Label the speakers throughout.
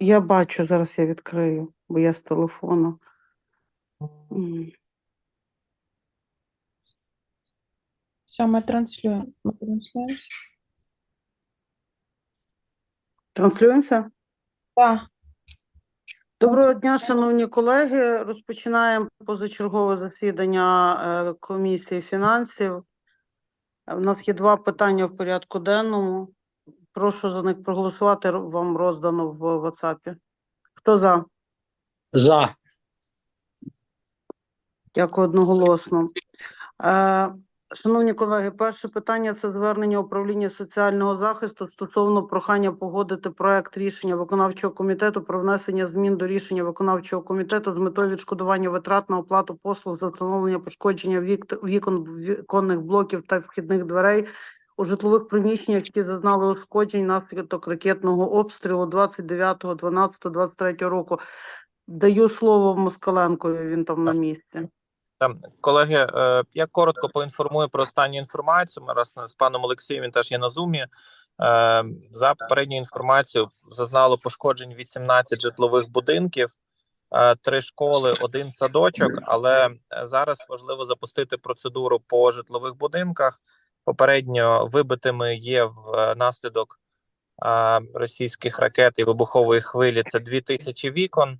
Speaker 1: Я бачу, зараз я відкрию, бо я з телефону.
Speaker 2: Все, ми транслюємо. Ми транслюємося.
Speaker 1: Транслюємося?
Speaker 2: Так.
Speaker 1: Доброго дня, шановні колеги. Розпочинаємо позачергове засідання е, комісії фінансів. Е, У нас є два питання в порядку денному. Прошу за них проголосувати. Вам роздано в WhatsApp. Хто за?
Speaker 3: За.
Speaker 1: Дякую одноголосно. Е, Шановні колеги, перше питання це звернення управління соціального захисту стосовно прохання погодити проект рішення виконавчого комітету про внесення змін до рішення виконавчого комітету з метою відшкодування витрат на оплату послуг за встановлення пошкодження вік- вікон віконних блоків та вхідних дверей у житлових приміщеннях, які зазнали ушкоджень внаслідок ракетного обстрілу 29.12.23 року. Даю слово Москаленкові, він там на місці.
Speaker 4: Колеги, е, я коротко поінформую про останню інформацію. Ми раз з паном Олексієм він теж є на зумі. Е, За попередню інформацію зазнало пошкоджень 18 житлових будинків, е, три школи, один садочок. Але зараз важливо запустити процедуру по житлових будинках. Попередньо вибитими є внаслідок е, російських ракет і вибухової хвилі. Це 2000 вікон.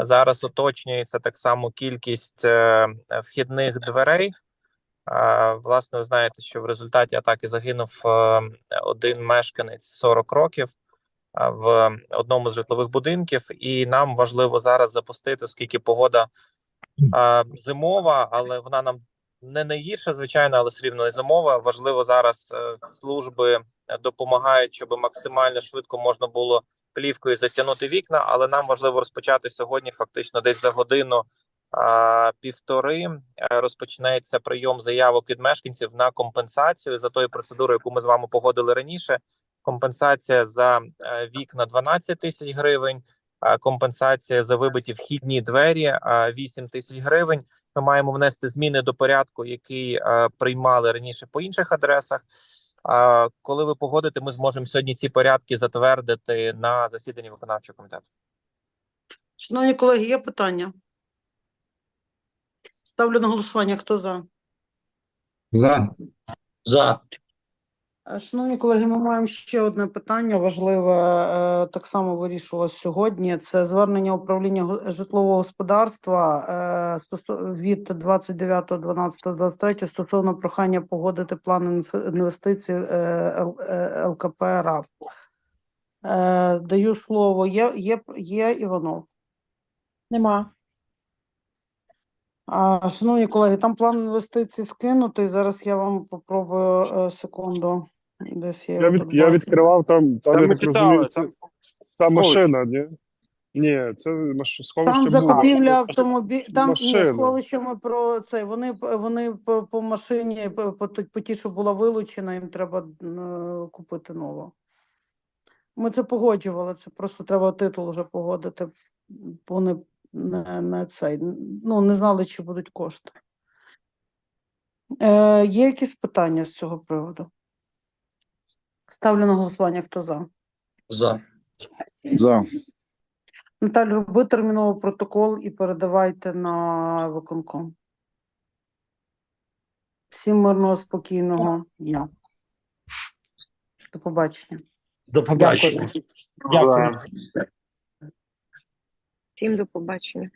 Speaker 4: Зараз уточнюється так само кількість е, вхідних дверей. Власне, ви знаєте, що в результаті атаки загинув е, один мешканець 40 років в одному з житлових будинків, і нам важливо зараз запустити, оскільки погода зимова, але вона нам не найгірша, звичайно, але все рівно не зимова. Важливо зараз е, служби допомагають, щоб максимально швидко можна було плівкою затягнути вікна, але нам важливо розпочати сьогодні, фактично, десь за годину а, півтори е, розпочнеться прийом заявок від мешканців на компенсацію за тою процедурою, яку ми з вами погодили раніше. Компенсація за е, вікна 12 тисяч гривень. Компенсація за вибиті вхідні двері а, 8 тисяч гривень. Ми маємо внести зміни до порядку, який приймали раніше по інших адресах. А коли ви погодите, ми зможемо сьогодні ці порядки затвердити на засіданні виконавчого комітету.
Speaker 1: Шановні колеги, є питання? Ставлю на голосування. Хто за?
Speaker 3: За. За.
Speaker 1: Шановні колеги, ми маємо ще одне питання важливе, е, так само вирішувалось сьогодні. Це звернення управління житлового господарства е, від 29.12.23 стосовно прохання погодити план інвестицій е, ЛКП РАФ. Даю слово. Є, є, є Іванов.
Speaker 2: Нема.
Speaker 1: Шановні колеги, там план інвестицій скинутий. Зараз я вам попробую секунду. Десь я,
Speaker 5: Я, від, я відкривав там, там
Speaker 3: Та
Speaker 5: я
Speaker 3: ми
Speaker 5: так
Speaker 3: читали,
Speaker 5: розумію, це
Speaker 3: там
Speaker 5: та машина, ні? Ні, це маш... сховище
Speaker 1: Там
Speaker 5: було.
Speaker 1: закупівля автомобіль, там
Speaker 5: машина.
Speaker 1: сховищами про це. Вони п- вони по, по машині, по, по, т- по ті, що була вилучена, їм треба е, купити нову. Ми це погоджували, це просто треба титул вже погодити. Вони не, не цей, ну не знали, чи будуть кошти. Е, є якісь питання з цього приводу? Ставлю на голосування, хто за.
Speaker 3: За.
Speaker 5: За.
Speaker 1: Наталю, роби терміновий протокол і передавайте на виконком. Всім мирного, спокійного дня. До побачення.
Speaker 3: До побачення.
Speaker 1: Дякую.
Speaker 3: Дякую.
Speaker 6: Всім до побачення.